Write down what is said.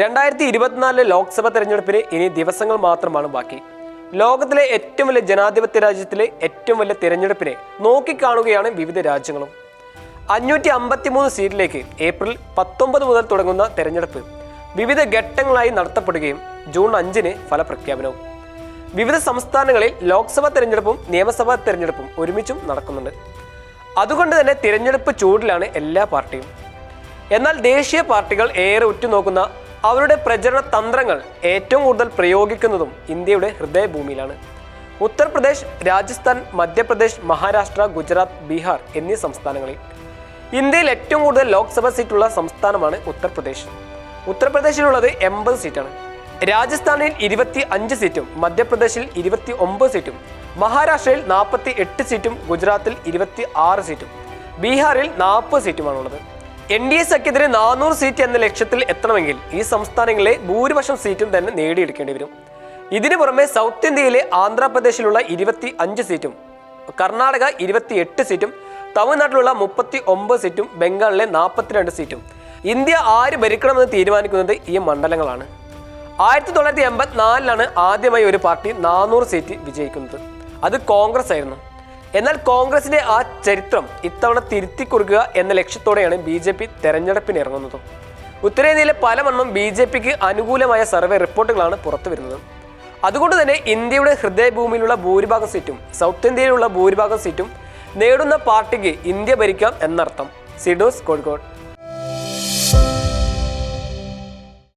രണ്ടായിരത്തി ഇരുപത്തിനാലിലെ ലോക്സഭ തെരഞ്ഞെടുപ്പിന് ഇനി ദിവസങ്ങൾ മാത്രമാണ് ബാക്കി. ലോകത്തിലെ ഏറ്റവും വലിയ ജനാധിപത്യ രാജ്യത്തിലെ ഏറ്റവും വലിയ തിരഞ്ഞെടുപ്പിനെ നോക്കിക്കാണുകയാണ് വിവിധ രാജ്യങ്ങളും. അഞ്ഞൂറ്റി അമ്പത്തിമൂന്ന് സീറ്റിലേക്ക് ഏപ്രിൽ പത്തൊമ്പത് മുതൽ തുടങ്ങുന്ന തെരഞ്ഞെടുപ്പ് വിവിധ ഘട്ടങ്ങളായി നടത്തപ്പെടുകയും ജൂൺ അഞ്ചിന് ഫലപ്രഖ്യാപനവും. വിവിധ സംസ്ഥാനങ്ങളിൽ ലോക്സഭാ തെരഞ്ഞെടുപ്പും നിയമസഭാ തെരഞ്ഞെടുപ്പും ഒരുമിച്ചും നടക്കുന്നുണ്ട്. അതുകൊണ്ട് തന്നെ തിരഞ്ഞെടുപ്പ് ചൂടിലാണ് എല്ലാ പാർട്ടിയും. എന്നാൽ ദേശീയ പാർട്ടികൾ ഏറെ ഉറ്റുനോക്കുന്ന അവരുടെ പ്രചരണ തന്ത്രങ്ങൾ ഏറ്റവും കൂടുതൽ പ്രയോഗിക്കുന്നതും ഇന്ത്യയുടെ ഹൃദയഭൂമിയിലാണ്. ഉത്തർപ്രദേശ് രാജസ്ഥാൻ മധ്യപ്രദേശ് മഹാരാഷ്ട്ര ഗുജറാത്ത് ബീഹാർ എന്നീ സംസ്ഥാനങ്ങളിൽ. ഇന്ത്യയിൽ ഏറ്റവും കൂടുതൽ ലോക്സഭാ സീറ്റുള്ള സംസ്ഥാനമാണ് ഉത്തർപ്രദേശ്. ഉത്തർപ്രദേശിലുള്ളത് എൺപത് സീറ്റാണ്. രാജസ്ഥാനിൽ ഇരുപത്തി അഞ്ച് സീറ്റും മധ്യപ്രദേശിൽ ഇരുപത്തി ഒമ്പത് സീറ്റും മഹാരാഷ്ട്രയിൽ നാൽപ്പത്തി എട്ട് സീറ്റും ഗുജറാത്തിൽ ഇരുപത്തി ആറ് സീറ്റും ബീഹാറിൽ നാൽപ്പത് സീറ്റുമാണുള്ളത്. എൻ ഡി എ സഖ്യത്തിന് നാനൂറ് സീറ്റ് എന്ന ലക്ഷ്യത്തിൽ എത്തണമെങ്കിൽ ഈ സംസ്ഥാനങ്ങളിലെ ഭൂരിപക്ഷം സീറ്റും തന്നെ നേടിയെടുക്കേണ്ടി വരും. ഇതിനു പുറമെ സൗത്ത് ഇന്ത്യയിലെ ആന്ധ്രാപ്രദേശിലുള്ള ഇരുപത്തി അഞ്ച് സീറ്റും കർണാടക ഇരുപത്തി എട്ട് സീറ്റും തമിഴ്നാട്ടിലുള്ള മുപ്പത്തി ഒമ്പത് സീറ്റും ബംഗാളിലെ നാൽപ്പത്തിരണ്ട് സീറ്റും. ഇന്ത്യ ആര് ഭരിക്കണമെന്ന് തീരുമാനിക്കുന്നത് ഈ മണ്ഡലങ്ങളാണ്. ആയിരത്തി തൊള്ളായിരത്തി എൺപത്തിനാലിലാണ് ആദ്യമായി ഒരു പാർട്ടി നാനൂറ് സീറ്റ് വിജയിക്കുന്നത്. അത് കോൺഗ്രസ് ആയിരുന്നു. എന്നാൽ കോൺഗ്രസിന്റെ ആ ചരിത്രം ഇത്തവണ തിരുത്തി കുറുക്കുക എന്ന ലക്ഷ്യത്തോടെയാണ് ബി ജെ പി തെരഞ്ഞെടുപ്പിന് ഇറങ്ങുന്നത്. ഉത്തരേന്ത്യയിലെ പലവണ്ണം ബി ജെ പിക്ക് അനുകൂലമായ സർവേ റിപ്പോർട്ടുകളാണ് പുറത്തു വരുന്നത്. അതുകൊണ്ട് തന്നെ ഇന്ത്യയുടെ ഹൃദയഭൂമിയിലുള്ള ഭൂരിഭാഗം സീറ്റും സൗത്ത് ഇന്ത്യയിലുള്ള ഭൂരിഭാഗം സീറ്റും നേടുന്ന പാർട്ടിക്ക് ഇന്ത്യ ഭരിക്കാം എന്നർത്ഥം. സിഡോസ് കോഴിക്കോട്.